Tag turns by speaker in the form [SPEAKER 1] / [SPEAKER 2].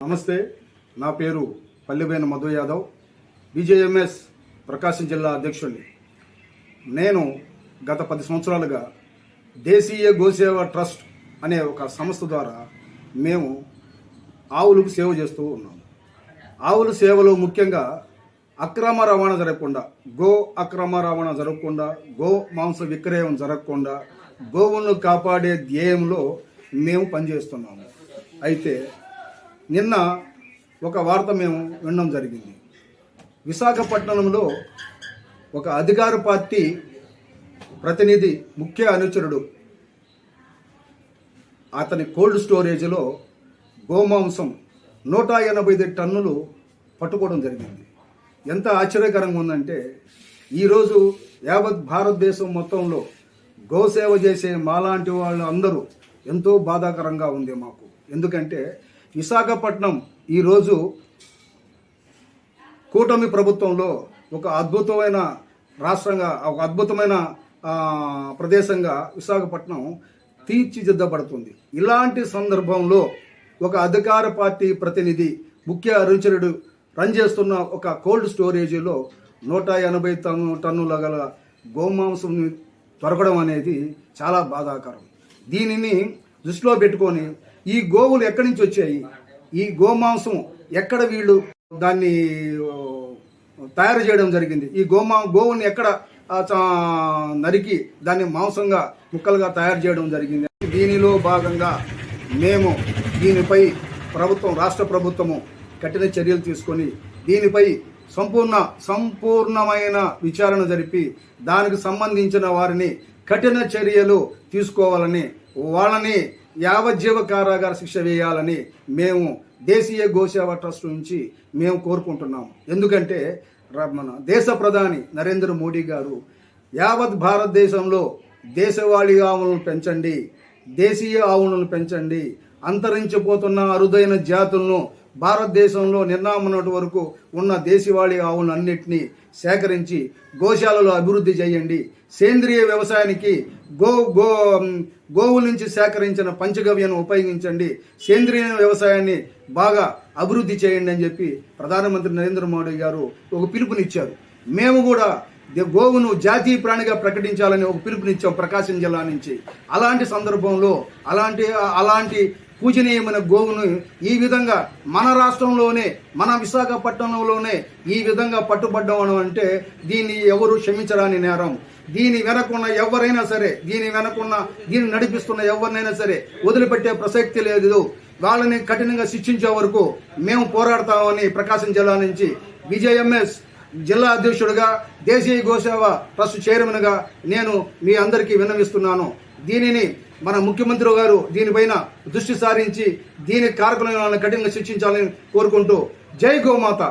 [SPEAKER 1] నమస్తే నా పేరు పల్లెబేన మధు యాదవ్ బీజేఎంఎస్ ప్రకాశం జిల్లా అధ్యక్షుడిని. నేను గత పది సంవత్సరాలుగా దేశీయ గోసేవ ట్రస్ట్ అనే ఒక సంస్థ ద్వారా మేము ఆవులకు సేవ చేస్తూ ఉన్నాము ఆవుల సేవలో ముఖ్యంగా అక్రమ రవాణా జరగకుండా గో అక్రమ రవాణా జరగకుండా గో మాంస విక్రయం జరగకుండా గోవులను కాపాడే ధ్యేయంలో మేము పనిచేస్తున్నాము. అయితే నిన్న ఒక వార్త మేము వినడం జరిగింది. విశాఖపట్నంలో ఒక అధికార పార్టీ ప్రతినిధి ముఖ్య అనుచరుడు అతని కోల్డ్ స్టోరేజ్లో గోమాంసం నూట ఎనభై ఐదు టన్నులు పట్టుకోవడం జరిగింది. ఎంత ఆశ్చర్యకరంగా ఉందంటే ఈరోజు యావత్ భారతదేశం మొత్తంలో గోసేవ చేసే మాలాంటి వాళ్ళు అందరూ ఎంతో బాధాకరంగా ఉంది మాకు. ఎందుకంటే విశాఖపట్నం ఈరోజు కూటమి ప్రభుత్వంలో ఒక అద్భుతమైన రాష్ట్రంగా ఒక అద్భుతమైన ప్రదేశంగా విశాఖపట్నం తీర్చిదిద్దబడుతుంది. ఇలాంటి సందర్భంలో ఒక అధికార పార్టీ ప్రతినిధి ముఖ్య అనుచరుడు రన్ చేస్తున్న ఒక కోల్డ్ స్టోరేజీలో నూట ఎనభై టన్ను టన్నుల గల గోమాంసం దొరకడం అనేది చాలా బాధాకరం. దీనిని దృష్టిలో పెట్టుకొని ఈ గోవులు ఎక్కడి నుంచి వచ్చాయి? ఈ గోమాంసం ఎక్కడ వీళ్ళు దాన్ని తయారు చేయడం జరిగింది? ఈ గోమా గోవుని ఎక్కడ చా- నరికి దాన్ని మాంసంగా ముక్కలుగా తయారు చేయడం జరిగింది? దీనిలో భాగంగా మేము దీనిపై ప్రభుత్వం రాష్ట్ర ప్రభుత్వము కఠిన చర్యలు తీసుకొని దీనిపై సంపూర్ణ సంపూర్ణమైన విచారణ జరిపి దానికి సంబంధించిన వారిని కఠిన చర్యలు తీసుకోవాలని వాళ్ళని యావజ్జీవ కారాగార శిక్ష వేయాలని మేము దేశీయ గోసేవ ట్రస్ట్ నుంచి మేము కోరుకుంటున్నాం. ఎందుకంటే మన దేశ ప్రధాని నరేంద్ర మోడీ గారు యావత్ భారతదేశంలో దేశవాళీ ఆవులను పెంచండి దేశీయ ఆవులను పెంచండి అంతరించిపోతున్న అరుదైన జాతులను భారతదేశంలో నిర్నామన్నటి వరకు ఉన్న దేశవాళీ ఆవులను అన్నిటినీ సేకరించి గోశాలలో అభివృద్ధి చేయండి. సేంద్రియ వ్యవసాయానికి గో గో గోవుల నుంచి సేకరించిన పంచగవ్యను ఉపయోగించండి. సేంద్రియ వ్యవసాయాన్ని బాగా అభివృద్ధి చేయండి అని చెప్పి ప్రధానమంత్రి నరేంద్ర మోడీ గారు ఒక పిలుపునిచ్చారు. మేము కూడా గోవును జాతీయ ప్రాణిగా ప్రకటించాలని ఒక పిలుపునిచ్చాం ప్రకాశం జిల్లా నుంచి. అలాంటి సందర్భంలో అలాంటి అలాంటి పూజనీయమైన గోవును ఈ విధంగా మన రాష్ట్రంలోనే మన విశాఖపట్నంలోనే ఈ విధంగా పట్టుబడ్డం అంటే దీన్ని ఎవరు క్షమించరాని నేరం. దీని వెనకున్న ఎవరైనా సరే దీని వెనకున్న దీన్ని నడిపిస్తున్న ఎవరినైనా సరే వదిలిపెట్టే ప్రసక్తి లేదు. వాళ్ళని కఠినంగా శిక్షించే వరకు మేము పోరాడతామని ప్రకాశం జిల్లా నుంచి విజయఎంఎస్ జిల్లా అధ్యక్షుడిగా దేశీయ గోసేవ ట్రస్ట్ చైర్మన్గా నేను మీ అందరికీ విన్నవిస్తున్నాను. దీనిని మన ముఖ్యమంత్రి గారు దీనిపైన దృష్టి సారించి దీని కారకులను కఠినంగా శిక్షించాలని కోరుకుంటూ జై గోమాత.